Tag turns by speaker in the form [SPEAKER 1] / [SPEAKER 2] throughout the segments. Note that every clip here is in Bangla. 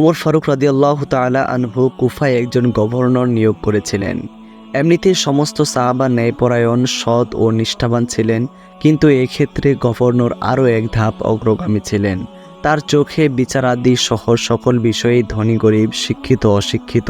[SPEAKER 1] ওমর ফারুক রাদিয়াল্লাহ তাআলা আনহু কুফায় একজন গভর্নর নিয়োগ করেছিলেন। এমনিতে সমস্ত সাহাবা ন্যায়পরায়ণ, সৎ ও নিষ্ঠাবান ছিলেন, কিন্তু এক্ষেত্রে গভর্নর আরও এক ধাপ অগ্রগামী ছিলেন। তার চোখে বিচারাদি সহ সকল বিষয়ে ধনী গরিব, শিক্ষিত, অশিক্ষিত,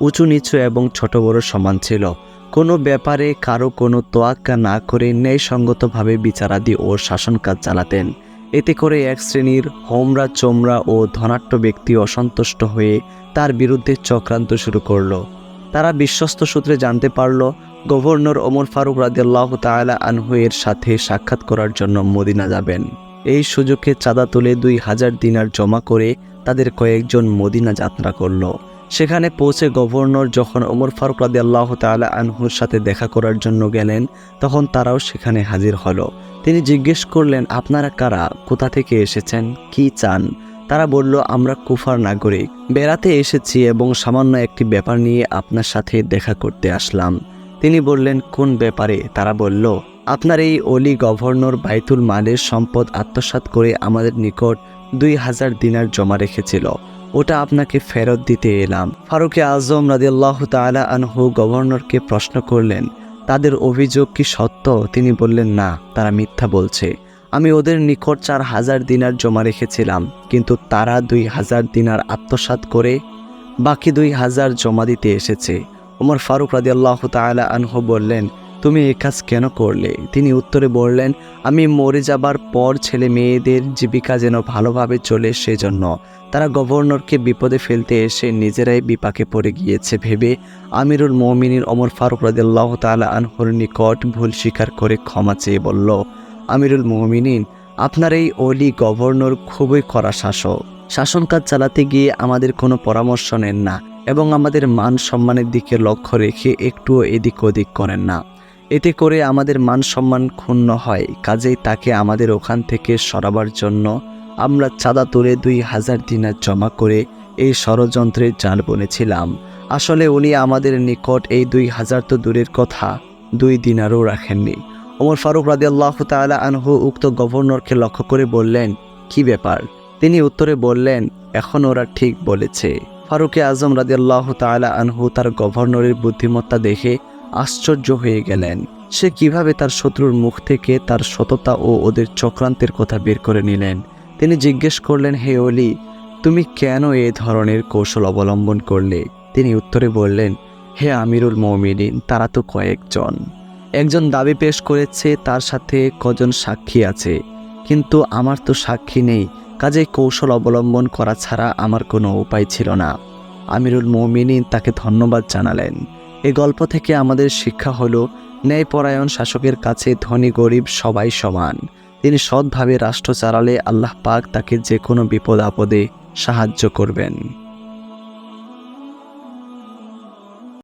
[SPEAKER 1] উঁচু নিচু এবং ছোট বড় সমান ছিল। কোনো ব্যাপারে কারও কোনো তোয়াক্কা না করে ন্যায়সঙ্গতভাবে বিচারাদি ও শাসন কাজ চালাতেন। এতে করে এক শ্রেণির হোমরা, চোমরা ও ধনাট্য ব্যক্তি অসন্তুষ্ট হয়ে তার বিরুদ্ধে চক্রান্ত শুরু করল। তারা বিশ্বস্ত সূত্রে জানতে পারল, গভর্নর ওমর ফারুক রাদিয়াল্লাহ তাআলা আনহু এর সাথে সাক্ষাৎ করার জন্য মদিনা যাবেন। এই সুযোগে চাঁদা তুলে দুই হাজার দিনার জমা করে তাদের কয়েকজন মদিনা যাত্রা করল। সেখানে পৌঁছে গভর্নর যখন ওমর ফারুক রাদিয়াল্লাহ তাআলা আনহুর সাথে দেখা করার জন্য গেলেন, তখন তারাও সেখানে হাজির হলো। তিনি জিজ্ঞেস করলেন, আপনারা কারা? কোথা থেকে এসেছেন? কি চান? তারা বলল, আমরা কুফার নাগরিক। বেড়াতে এসেছি এবং সামান্য একটি ব্যাপার নিয়ে আপনার সাথে দেখা করতে আসলাম। তিনি বললেন, কোন ব্যাপারে? তারা বলল, আপনার এই অলি গভর্নর বাইতুল মালের সম্পদ আত্মসাৎ করে আমাদের নিকট দুই হাজার দিনার জমা রেখেছিল। ওটা আপনাকে ফেরত দিতে এলাম। ফারুকে আজম রাদিয়াল্লাহ তাআলা আনহু গভর্নরকে প্রশ্ন করলেন তাদের অভিযোগ কি সত্য? তিনি বললেন, না, তারা মিথ্যা বলছে। আমি ওদের নিকট চার হাজার দিনার জমা রেখেছিলাম, কিন্তু তারা দুই হাজার দিনার আত্মসাত করে বাকি দুই হাজার জমা দিতে এসেছে। ওমর ফারুক রাদিয়াল্লাহ তালা আনহু বললেন তুমি এ কাজ কেন করলে? তিনি উত্তরে বললেন, আমি মরে যাবার পর ছেলে মেয়েদের জীবিকা যেন ভালোভাবে চলে সেজন্য। তারা গভর্নরকে বিপদে ফেলতে এসে নিজেরাই বিপাকে পড়ে গিয়েছে ভেবে আমিরুল মমিনীর ওমর ফারুক রাদিয়াল্লাহ তাআলা আনহুর নিকট ভুল স্বীকার করে ক্ষমা চেয়ে বলল, আমিরুল মোমিনিন, আপনার এই অলি গভর্নর খুবই কড়া শাসক। শাসন কাজ চালাতে গিয়ে আমাদের কোনো পরামর্শ নেন না এবং আমাদের মান সম্মানের দিকে লক্ষ্য রেখে একটুও এদিক ওদিক করেন না। এতে করে আমাদের মান সম্মান ক্ষুণ্ণ হয়। কাজেই তাকে আমাদের ওখান থেকে সরাবার জন্য আমরা চাঁদা তুলে দুই হাজার দিনার জমা করে এই ষড়যন্ত্রের জাল বনেছিলাম। আসলে উনি আমাদের নিকট এই দুই হাজার তো দূরের কথা, দুই দিনারও রাখেননি। ওমর ফারুক রাদিয়াল্লাহ তাআলা আনহু উক্ত গভর্নরকে লক্ষ্য করে বললেন, কি ব্যাপার? তিনি উত্তরে বললেন, এখন ওরা ঠিক বলেছে। ফারুকে আজম রাদিয়াল্লাহ তাআলা আনহু তার গভর্নরের বুদ্ধিমত্তা দেখে আশ্চর্য হয়ে গেলেন। সে কীভাবে তার শত্রুর মুখ থেকে তার সততা ও ওদের চক্রান্তের কথা বের করে নিলেন? তিনি জিজ্ঞেস করলেন, হে অলি তুমি কেন এ ধরনের কৌশল অবলম্বন করলে? তিনি উত্তরে বললেন, হে আমিরুল মমিনিন, তারা তো কয়েকজন। একজন দাবি পেশ করেছে, তার সাথে কজন সাক্ষী আছে। কিন্তু আমার তো সাক্ষী নেই কাজে কৌশল অবলম্বন করা ছাড়া আমার কোনো উপায় ছিল না। আমিরুল মমিনিন তাকে ধন্যবাদ জানালেন। এ গল্প থেকে আমাদের শিক্ষা হল, ন্যায়পরায়ণ শাসকের কাছে ধনী গরিব সবাই সমান। তিনি সৎভাবে রাষ্ট্র চালালে আল্লাহ পাক তাকে যে কোনো বিপদ আপদে সাহায্য করবেন।